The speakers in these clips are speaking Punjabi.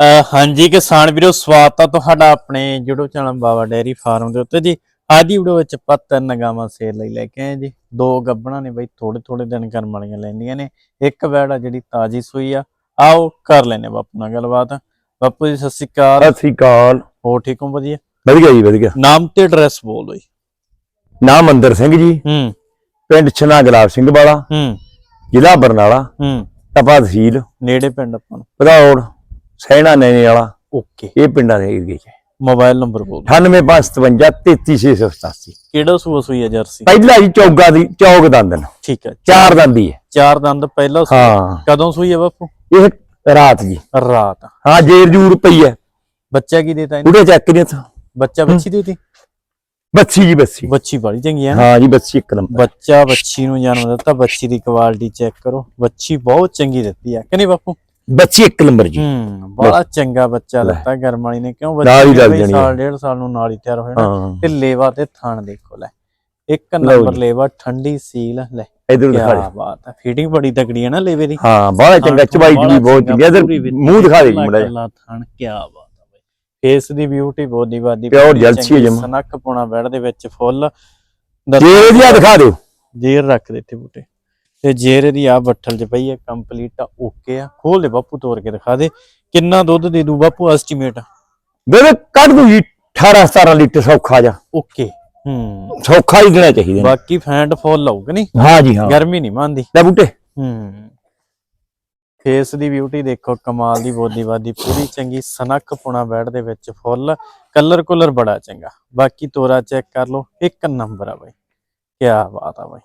ਹਾਂਜੀ ਕਿਸਾਨ ਵੀਰੋ ਸਵਾਗਤ ਆ ਤੁਹਾਡਾ ਆਪਣੇ YouTube channel Baba dairy farm ਦੇ ਉੱਤੇ ਜੀ। ਅੱਜ ਦੀ ਵੀਡੀਓ ਵਿੱਚ ਆਪਾਂ ਤਿੰਨ ਗਾਵਾਂ ਸੇਲ ਲਈ ਲੈ ਕੇ ਆਏ ਜੀ। ਦੋ ਗੱਬਣਾ ਨੇ ਬਈ ਥੋੜੇ ਥੋੜੇ ਦਿਨ ਕਰਮ ਵਾਲੀਆਂ ਲੈਂਦੀਆਂ ਨੇ। ਇੱਕ ਵੈੜ ਆ ਜਿਹੜੀ ਤਾਜੀ ਸੂਈ ਆ। ਆਓ ਕਰ ਲੈਨੇ ਬਾਪੂ ਨਾਲ ਗੱਲਬਾਤ। ਬਾਪੂ ਜੀ ਸਤਿ ਸ਼੍ਰੀ ਅਕਾਲ। ਸਤਿ ਸ੍ਰੀ ਅਕਾਲ। ਹੋ ਠੀਕ ਹੋ ਵਧੀਆ? ਵਧੀਆ ਜੀ ਵਧੀਆ। ਨਾਮ ਤੇ ਐਡਰੈਸ ਬੋਲੋ ਜੀ ਨਾਮ ਮੰਦਰ ਸਿੰਘ ਜੀ। ਹੂੰ। ਪਿੰਡ ਛਨਾ ਗੁਲਾਬ ਸਿੰਘ ਵਾਲਾ। ਹੂੰ। ਜ਼ਿਲ੍ਹਾ ਬਰਨਾਲਾ। ਹੂੰ। ਤਪਾ ਤਹਿਸੀਲ। ਨੇੜੇ ਪਿੰਡ ਆਪਾਂ ਨੂੰ। ਪਧੌੜ ਸੈਣਾ ਨੈਣੇ ਵਾਲਾ। ਓਕੇ। ਇਹ ਪਿੰਡਾਂ ਦੇ ਏਰੀਏ 'ਚ ਮੋਬਾਈਲ ਨੰਬਰ ਬੋਲੋ 98557 33687 ਕਿਹੜਾ ਸੂਆ ਸੂਈ ਆ ਜਰਸੀ? ਪਹਿਲਾ ਜੀ ਚੌਗਾ ਦੀ ਚੌਕ ਦੰਦਨ ਠੀਕ ਹੈ ਚਾਰ ਦੰਦੀ ਹੈ ਚਾਰ ਦੰਦ ਪਹਿਲਾ ਸੂਆ। ਹਾਂ। ਕਦੋਂ ਸੂਈ ਆ ਬਾਪੂ? ਇਹ ਰਾਤ ਜੀ। ਰਾਤ। ਹਾਂ ਜੇਰ ਜੂਰ ਪਈ ਹੈ। ਬੱਚਾ ਕੀ ਦੇਤਾ ਇਹਨੇ? ਉਹਦੇ ਚੱਕ ਨਹੀਂ ਬੱਚਾ ਬੱਚੀ ਦੇਤੀ? ਬੱਚੀ ਜੀ ਬੱਚੀ। ਬੱਚੀ ਬੜੀ ਚੰਗੀ ਆ ਹਾਂ ਜੀ ਬੱਚੀ ਇੱਕ ਨੰਬਰ। ਬੱਚਾ ਬੱਚੀ ਨੂੰ ਜਨਮ ਦਿੱਤਾ। ਬੱਚੀ ਦੀ ਕੁਆਲਿਟੀ ਚੈੱਕ ਕਰੋ। ਬੱਚੀ ਬਹੁਤ ਚੰਗੀ ਦਿੱਤੀ ਆ। ਕਿ ਨਹੀਂ ਬਾਪੂ? ਬੱਚੀ ਇੱਕ ਨੰਬਰ ਜੀ। ਹੂੰ ਬੜਾ ਚੰਗਾ ਬੱਚਾ ਲੈ। ਦਿੱਤਾ ਗਰਮ ਵਾਲੀ ਨੇ ਕਿਉਂ ਬੱਚੀ। ਸਾਲ ਡੇਢ ਸਾਲ ਨੂੰ ਨਾਲ ਹੀ ਤਿਆਰ ਹੋ ਜਾਣਾ। ਤੇ ਲੇਵਾ ਤੇ ਥਣ ਦੇਖੋ ਲੈ। ਇੱਕ ਨੰਬਰ। ਲੇਵਾ ਠੰਡੀ ਸੀਲ ਲੈ। ਇਧਰ ਦਿਖਾ ਦੇ। ਬਾਤ ਹੈ ਫੀਡਿੰਗ ਬੜੀ ਤਕੜੀ ਹੈ ਨਾ ਲੇਵੇ ਦੀ। ਹਾਂ ਬੜਾ ਚੰਗਾ ਚਬਾਈ ਜੀ ਬਹੁਤ ਚੰਗੀ ਇਧਰ ਮੂੰਹ ਦਿਖਾ ਦੇ ਜੀ ਮੜਾ ਮੜਾ ਥਣ ਕੀ ਬਾਤ ਹੈ ਫੇਸ ਦੀ ਬਿਊਟੀ ਬੋਦੀ ਬਾਦੀ Pure ਬੜੀ ਜਲਸੀ ਹੈ ਚੰਗੀ, ਜਮਾਂ। ਸਨੱਖ ਪੁਣਾ ਬੈੜ ਦੇ ਵਿੱਚ ਫੁੱਲ। ਜੇਰ ਦੀ ਦਿਖਾ ਦਿਓ। ਜੇਰ ਰੱਖ ਦੇ ਇੱਥੇ ਬੂਟੇ। ਤੇ ਜੇਰ ਦੀ ਆ ਬੱਠਲ ਚ ਪਈ ਹੈ ਕੰਪਲੀਟ ਆ ਓਕੇ ਆ ਖੋਲ ਦੇ ਬਾਪੂ ਤੋੜ ਕੇ ਦਿਖਾ ਦੇ ਕਿੰਨਾ ਦੁੱਧ ਦੇ ਦੂ ਬਾਪੂ ਐਸਟੀਮੇਟ ਬੇਬੇ ਕੱਢ ਦੂ ਜੀ 18 17 ਲੀਟਰ ਸੌਖਾ ਜਾ ਓਕੇ ਹੂੰ। ਸੌਖਾ ਹੀ ਦੇਣਾ ਚਾਹੀਦਾ ਬਾਕੀ ਫੈਂਟ ਫੁੱਲ ਆਊਗਾ ਨਹੀਂ ਹਾਂ ਜੀ ਹਾਂ। ਗਰਮੀ ਨਹੀਂ ਮੰਨਦੀ। ਲੈ ਬੂਟੇ। ਹੂੰ। ਫੇਸ ਦੀ ਬਿਊਟੀ ਦੇਖੋ ਕਮਾਲ ਦੀ ਬੋਦੀ ਬਾਦੀ ਪੂਰੀ ਚੰਗੀ ਸਨੱਖ ਪੁਣਾ ਬੈੜ ਦੇ ਵਿੱਚ ਫੁੱਲ ਕਲਰ ਕੁਲਰ ਬੜਾ ਚੰਗਾ। ਬਾਕੀ ਤੋਰਾ ਚੈੱਕ ਕਰ ਲਓ ਇੱਕ ਨੰਬਰ ਆ ਬਾਈ। ਕੀ ਬਾਤ ਆ ਬਾਈ।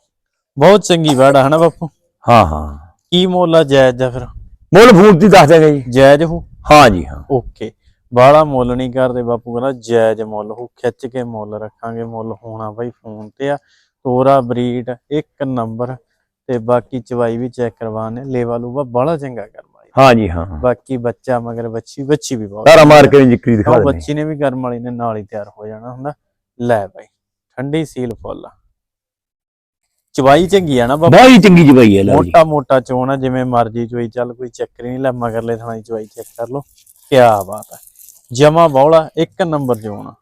ਬਹੁਤ ਚੰਗੀ ਆ ਹਨਾ ਬਾਪੂ? ਹਾਂ ਹਾਂ। ਕੀ ਮੁੱਲ ਆ ਜਾਇਜ਼ ਆ ਫਿਰ? ਮੁੱਲ ਫੂਟ ਦੀ ਦੱਸ ਦੇਗਾ ਜੀ। ਜਾਇਜ਼ ਹੋ? ਹਾਂ ਜੀ ਹਾਂ। ਓਕੇ। ਬਾਹਲਾ ਮੁੱਲ ਨਹੀਂ ਕਰਦੇ ਬਾਪੂ ਕਹਿੰਦਾ ਜਾਇਜ਼ ਮੁੱਲ ਹੋ ਖਿੱਚ ਕੇ ਮੁੱਲ ਰੱਖਾਂਗੇ ਮੁੱਲ ਹੋਣਾ ਬਾਈ ਫੋਨ ਤੇ ਆ। ਤੋਰਾ ਬਰੀਡ ਇੱਕ ਨੰਬਰ ਤੇ ਬਾਕੀ ਚਵਾਈ ਵੀ ਚੈੱਕ ਕਰਵਾਣੇ ਲੇਵਾ ਲੂਵਾ ਬੜਾ ਚੰਗਾ ਕਰਵਾਈ ਹਾਂ ਜੀ ਹਾਂ। ਬਾਕੀ ਬੱਚਾ ਮਗਰ ਬੱਚੀ ਬੱਚੀ ਵੀ ਬਹੁਤ ਸਾਰਾ ਮਾਰ ਕੇ ਜਿਕਰੀ ਦਿਖਾ ਦੇ ਬੱਚੀ ਨੇ ਵੀ ਗਰਮ ਵਾਲੀ ਨੇ ਨਾਲ ਹੀ ਤਿਆਰ ਹੋ ਜਾਣਾ ਹੁੰਦਾ। ਲੈ ਬਾਈ ਠੰਡੀ ਸੀਲ ਫੁੱਲ ਆ। ਚਵਾਈ ਚੰਗੀ ਆ ਨਾ ਬਾਪੂ ਬਹੁਤ ਚੰਗੀ ਜਵਾਈ ਹੈ ਲਓ ਜੀ ਮੋਟਾ ਮੋਟਾ ਚੋਣ ਆ ਜਿਵੇਂ ਮਰਜ਼ੀ ਚੋਈ ਚੱਲ ਕੋਈ ਚੱਕਰ ਨਹੀਂ ਲੈ ਮਗਰਲੇ ਥਾਣੀ ਚਵਾਈ ਚੈੱਕ ਕਰ ਲਓ। ਕੀ ਬਾਤ ਹੈ ਜਮਾ ਬੌਲਾ ਇੱਕ ਨੰਬਰ ਚੋਣ ਆ।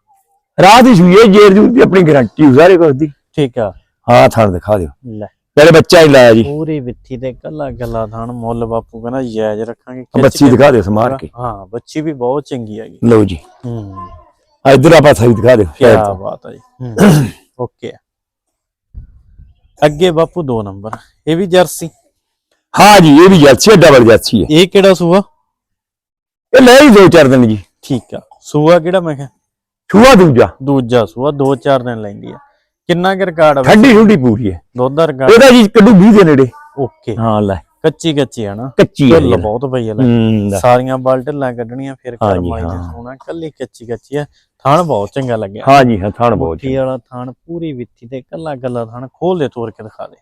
ਰਾਤ ਦੀ ਸੂਈ ਹੈ ਜੇਰ ਜੂਰ ਦੀ ਆਪਣੀ ਗਾਰੰਟੀ ਸਾਰੇ ਕੁਝ ਦੀ। ਠੀਕ ਆ। ਹਾਂ ਥਾਣ ਦਿਖਾ ਦਿਓ। ਲੈ। ਮੇਰੇ ਬੱਚਾ ਹੀ ਲਾਇਆ ਜੀ। ਪੂਰੀ ਵਿੱਥੀ ਤੇ ਕੱਲਾ ਗੱਲਾ ਥਾਣ ਮੁੱਲ ਬਾਪੂ ਕਹਿੰਦਾ ਜਾਇਜ਼ ਰੱਖਾਂਗੇ ਬੱਚੀ ਦਿਖਾ ਦਿਓ ਸਮਾਰ ਕੇ। ਹਾਂ ਬੱਚੀ ਵੀ ਬਹੁਤ ਚੰਗੀ ਹੈਗੀ। ਲਓ ਜੀ। ਹੂੰ। ਇਧਰ ਆਪਾਂ ਸਹੀ ਦਿਖਾ ਦਿਓ ਕੀ। ਬਾਤ ਹੈ ਜੀ। ਓਕੇ ਅੱਗੇ ਬਾਪੂ ਦੋ ਨੰਬਰ ਇਹ ਵੀ ਜਰਸੀ? ਹਾਂ ਜੀ ਇਹ ਵੀ ਜਰਸੀ ਹੈ ਡਬਲ ਜਰਸੀ ਹੈ। ਇਹ ਕਿਹੜਾ ਸੂਆ? ਇਹ ਲੈ ਹੀ ਦੋ ਚਾਰ ਦਿਨ ਜੀ। ਠੀਕ ਆ। ਸੂਆ ਕਿਹੜਾ ਮੈਂ ਕਿਹਾ? ਛੂਆ ਦੂਜਾ। ਦੂਜਾ ਸੂਆ ਦੋ ਚਾਰ ਦਿਨ ਲੈਂਦੀ ਆ। ਕਿੰਨਾ ਕੁ ਰਿਕਾਰਡ ਆ ਠੰਡੀ ਠੰਡੀ ਪੂਰੀ ਹੈ। ਦੁੱਧ ਦਾ ਰਿਕਾਰਡ? ਇਹਦਾ ਜੀ ਕੱਢੂ 20 ਦੇ ਨੇੜੇ। ਓਕੇ। ਹਾਂ ਲੈ। ਕੱਚੀ ਕੱਚੀ ਆ ਨਾ? ਕੱਚੀ ਹੈ ਢੁੱਲ ਬਹੁਤ ਪਈ ਆ ਲੈ। ਹੂੰ ਲੈ। ਸਾਰੀਆਂ ਬਾਲਟਲਾਂ ਕੱਢਣੀਆਂ ਫਿਰ ਹਾਂਜੀ, ਕਰਮਾਈ ਦੇ ਹਾਂ। ਸੋਣਾ ਕੱਲੀ ਕੱਚੀ ਕੱਚੀ ਆ। ਥਾਣ ਬਹੁਤ ਚੰਗਾ ਲੱਗਿਆ। ਹਾਂ ਜੀ ਹਾਂ ਥਾਣ ਬਹੁਤ ਮੁੱਠੀ ਵਾਲਾ ਥਾਣ ਪੂਰੀ ਵਿੱਥੀ ਤੇ ਕੱਲਾ ਕੱਲਾ ਥਾਣ ਖੋਲ ਦੇ ਤੋੜ ਕੇ ਦਿਖਾ ਦੇ।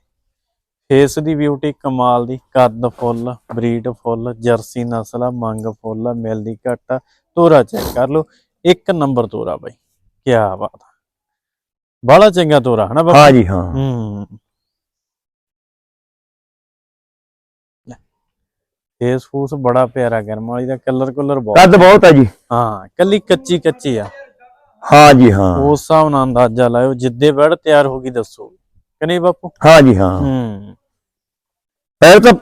ਫੇਸ ਦੀ ਬਿਊਟੀ ਕਮਾਲ ਦੀ ਕੱਦ ਫੁੱਲ ਬਰੀਡ ਫੁੱਲ ਜਰਸੀ ਨਸਲ ਆ ਮੰਗ ਫੁੱਲ ਆ ਮਿਲਦੀ ਘੱਟ ਆ ਤੋਰਾ ਚੈੱਕ ਕਰ ਲਓ। ਇੱਕ ਨੰਬਰ ਤੋਰਾ ਬਾਈ ਕੀ ਬਾਤ ਆ। ਬੜਾ ਚੰਗਾ ਤੋਰਾ ਹਨਾ ਬਾਬਾ? ਹਾਂ ਜੀ ਹਾਂ। ਹੂੰ। ਫੇਸ ਫੂਸ ਬੜਾ ਪਿਆਰਾ ਗਰਮ ਵਾਲੀ ਦਾ ਕਲਰ ਕਲਰ ਬਹੁਤ ਕੱਦ ਬਹੁਤ ਹੈ ਜੀ। ਹਾਂ ਕੱਲੀ ਕੱਚੀ ਕੱਚੀ ਆ। ਹਾਂ ਜੀ ਹਾਂ। ਉਸ ਹਿਸਾਬ ਨਾਲ ਅੰਦਾਜ਼ਾ ਲਾਇਓ ਜਿੱਦੇ ਬੜ ਤਿਆਰ ਹੋ ਗਈ ਦੱਸੋ। ਕਿ ਨਹੀਂ ਬਾਪੂ? ਹਾਂ ਜੀ ਹਾਂ। ਹੂੰ। ਇਹ ਤਾਂ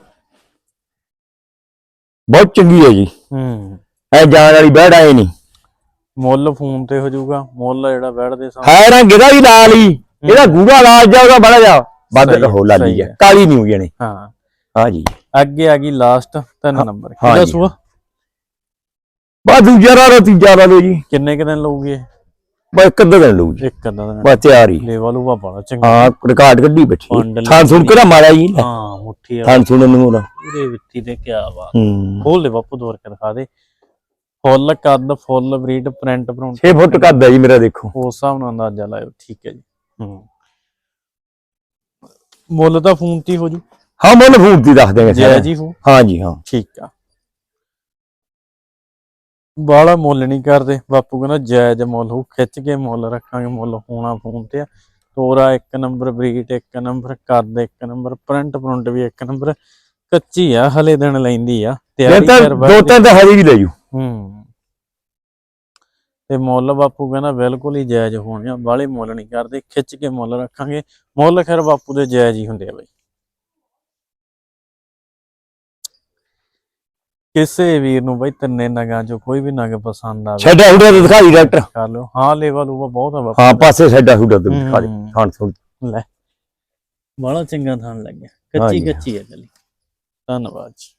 ਬਹੁਤ ਚੰਗੀ ਹੈ ਜੀ। ਹੂੰ। ਐ ਜਾਣ ਵਾਲੀ ਬੈੜ ਆਏ ਨਹੀਂ ਮੁੱਲ ਫੋਨ ਤੇ ਹੋ ਜਾਊਗਾ। ਮੁੱਲ ਜਿਹੜਾ ਬੈੜ ਦੇ ਸਾਹਮਣੇ। ਹੈ ਰੰਗ ਇਹਦਾ ਵੀ ਲਾਲ ਹੀ। ਇਹਦਾ ਗੂੜਾ ਲਾਲ ਜਾ ਉਹਦਾ ਬੜਾ ਜਾ ਵੱਧ ਹੈ, ਲਾਲੀ ਹੈ। ਕਾਲੀ ਨਹੀਂ ਹੋ ਜਾਣੀ ਹਾਂ। ਹਾਂ ਜੀ। ਅੱਗੇ ਆ ਗਈ ਲਾਸਟ ਤਿੰਨ ਨੰਬਰ ਕਿਹਦਾ। ਸੂਆ? ਬਾ ਦੂਜਾ ਰਾ ਤੀਜਾ ਰਾ ਲਓ ਜੀ। ਕਿੰਨੇ ਕੁ ਦਿਨ ਲਊਗੀ? ਇਹ ਬਾ ਇੱਕ ਅੱਧਾ ਦਿਨ ਲਊ ਜੀ ਇੱਕ ਅੱਧਾ ਦਿਨ। ਬਾ ਤਿਆਰ ਹੀ। ਉਹ ਬੜਾ ਚੰਗਾ। ਹਾਂ ਰਿਕਾਰਡ ਕੱਢੀ ਬੈਠੀ। ਥਾਂ ਸੁਣ ਕੇ ਨਾ ਮਾਰਾ ਜੀ। ਹਾਂ ਮੁੱਠੀ ਆ ਥਾਂ ਸੁਣਨ ਨੂੰ ਉਹਦਾ ਪੂਰੇ ਵਿੱਤੀ ਤੇ ਕੀ ਬਾਤ। ਖੋਲ ਦੇ ਬਾਪੂ ਦੌਰ ਕੇ ਦਿਖਾ ਦੇ। ਫੁੱਲ ਕੱਦ full breed print print. 6 foot ਕੱਦ ਹੈ ਜੀ ਮੇਰਾ ਦੇਖੋ। ਉਸ ਹਿਸਾਬ ਨਾਲ ਅੰਦਾਜ਼ਾ ਲਾਇਓ ਠੀਕ ਹੈ ਜੀ। ਹੂੰ। ਮੁੱਲ ਤਾਂ ਫੋਨ ਤੇ ਹੀ ਜੂ। ਹਾਂ ਮੁੱਲ ਫੂਟ ਦੀ ਦੱਸ ਦੇਗੇ ਜੈ ਜੀ ਹੋ ਹਾਂ ਜੀ ਹਾਂ। ਠੀਕ ਆ। ਬਾਲਾ ਮੁੱਲ ਨਹੀਂ ਕਰਦੇ। ਬਾਪੂ ਕਹਿੰਦਾ ਜਾਇਜ਼ ਮੁੱਲ ਹੋ ਖਿੱਚ ਕੇ ਮੁੱਲ ਰੱਖਾਂਗੇ ਮੁੱਲ ਹੋਣਾ ਫੋਨ ਤੇ ਆ। ਤੋਰਾ ਇੱਕ ਨੰਬਰ ਬਰੀਡ ਇੱਕ ਨੰਬਰ ਕੱਦ ਇੱਕ ਨੰਬਰ ਪ੍ਰਿੰਟ ਪ੍ਰਿੰਟ ਵੀ ਇੱਕ ਨੰਬਰ। ਕੱਚੀ ਆ ਹਲੇ ਦਿਨ ਲੈਂਦੀ ਆ। ਤਿਆਰੀ ਤਾਂ ਕਰ ਦੋ ਤਿੰਨ ਤਾਂ ਹਰੀ ਵੀ ਲੈ ਜੂ। ਹੂੰ। ਤੇ ਮੁੱਲ ਬਾਪੂ ਕਹਿੰਦਾ ਬਿਲਕੁਲ ਹੀ ਜਾਇਜ਼ ਹੋਣੇ ਆ ਬਾਹਲੇ ਮੁੱਲ ਨਹੀਂ ਕਰਦੇ ਖਿੱਚ ਕੇ ਮੁੱਲ ਰੱਖਾਂਗੇ। ਮੁੱਲ ਖੈਰ ਬਾਪੂ ਦੇ ਜਾਇਜ਼ ਹੀ ਹੁੰਦੇ ਆ ਬਈ। ਕਿਸੇ ਵੀਰ ਨੂੰ ਬਈ ਤਿੰਨੇ ਨਗਾਂ ਚੋਂ ਕੋਈ ਵੀ ਨਗ ਪਸੰਦ ਆਵੇ। ਛੱਡਾ ਹੁਡਾ ਤੇ ਦਿਖਾ ਦੀ ਡਾਕਟਰ ਕਰ ਲਿਓ। ਹਾਂ ਲੈਵਲ ਉਹ ਬਹੁਤ ਆ ਬਾਪੂ ਹਾਂ। ਪਾਸੇ ਛੱਡਾ ਹੁਡਾ ਤੇ ਦਿਖਾ ਦੇ। ਖਾਣ ਸੁਣ ਲੈ ਬੜਾ ਚੰਗਾ ਥਾਨ ਲੱਗਿਆ। ਕੱਚੀ। ਕੱਚੀ ਹੈ ਗਲੀ। ਧੰਨਵਾਦ ਜੀ।